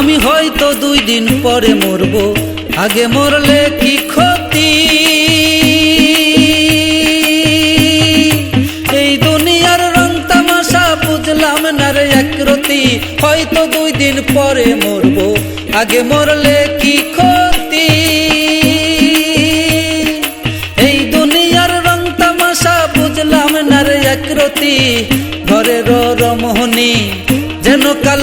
আমি হয়তো দুই দিন পরে মরব। আগে মরলে কি ক্ষতি? এই দুনিয়ার রং তামাশা বুঝলাম না রে একরতি হয়তো দুই দিন পরে মরব। আগে মরলে কি ক্ষতি? এই দুনিয়ার রং তামাশা বুঝলাম না রে একরতি ঘরের রমহনী যেন কাল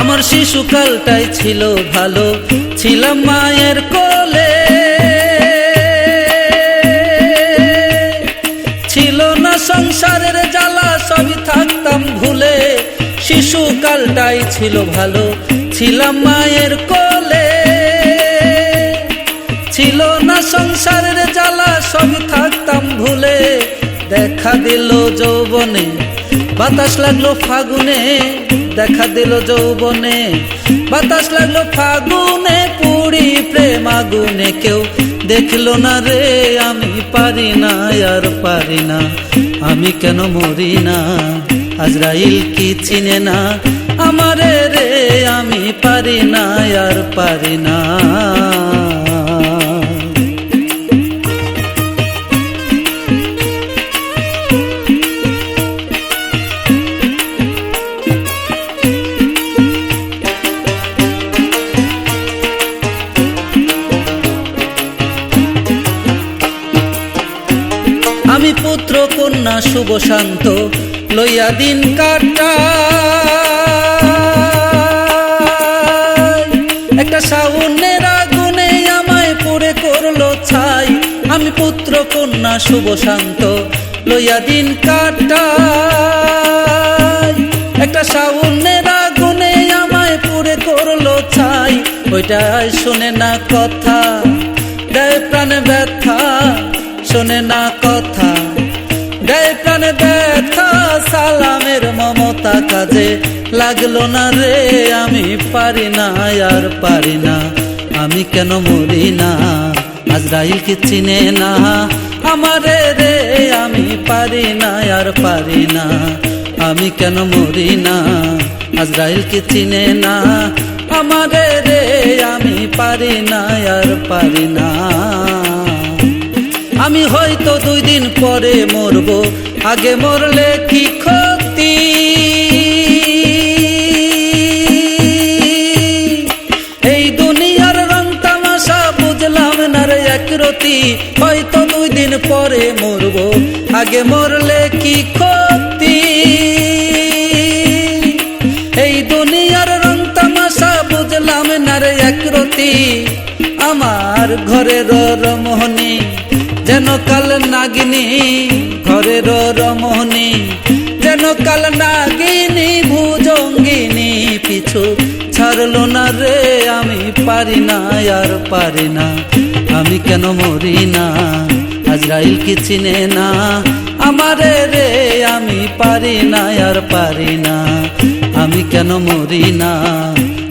আমার শিশুকালটাই ছিল ভালো। ছিলাম মায়ের কোলে। ছিল না সংসারের জ্বালা, সবই থাকতাম ভুলে। শিশুকালটাই ছিল ভালো, ছিলাম মায়ের কোলে। ছিল না সংসারের জ্বালা, সবই থাকতাম ভুলে। দেখা দিল যৌবনে বাতাস লাগল ফাগুনে, দেখা দিল যৌবনে। বাতাস লাগল ফাগুনে, পুরি প্রেম আগুনে। কেউ দেখল না রে, আমি পারি না, আর পারি না। আমি কেন মরি না? আজরাইল কি চিনে না? আমারে রে, আমি পারি না, আর পারি না। কন্যা শুভ শান্ত, লইয়া দিন কাটা একটা সাউনের আগুনে আমায় পড়ে করল ছাই। আমি পুত্র কন্যা শুভ শান্ত, লইয়া দিন কাটা একটা সাউনের আগুনে আমায় পুড়ে করল ছাই। ওইটাই শুনে না কথা দেয় প্রাণে ব্যথা, শোনে না কথা। দেয় প্রাণে ব্যথা সালামের মমতা কাজে। লাগল না রে, আমি পারি না, আর পারি না। আমি কেন মরি না? আজরাইল কি চিনে না? আমারে রে, আমি পারি না, আর পারি না। আমি কেন মরি না? আজরাইল কি চিনে না? আমারে রে, আমি পারি না, আর পারি না। আমি হয়তো দুই দিন পরে মরব। আগে মরলে কি ক্ষতি? এই দুনিয়ার রং তামাশা বুঝলাম না রে একরতি হয়তো দুই দিন পরে মরব। আগে মরলে কি ক্ষতি? এই দুনিয়ার রং তামাশা বুঝলাম না রে একরতি আমার ঘরের রমহনি যেন কাল নাগিনী, ঘরের রমহনি যেন কাল নাগিনী, ভুজঙ্গিনী, পিছু ছাড়লো না রে, আমি পারি না, আর পারি না। আমি কেন মরি না? আজরাইল কি চিনে না? আমারে রে, আমি পারি না, আর পারি না। আমি কেন মরি না?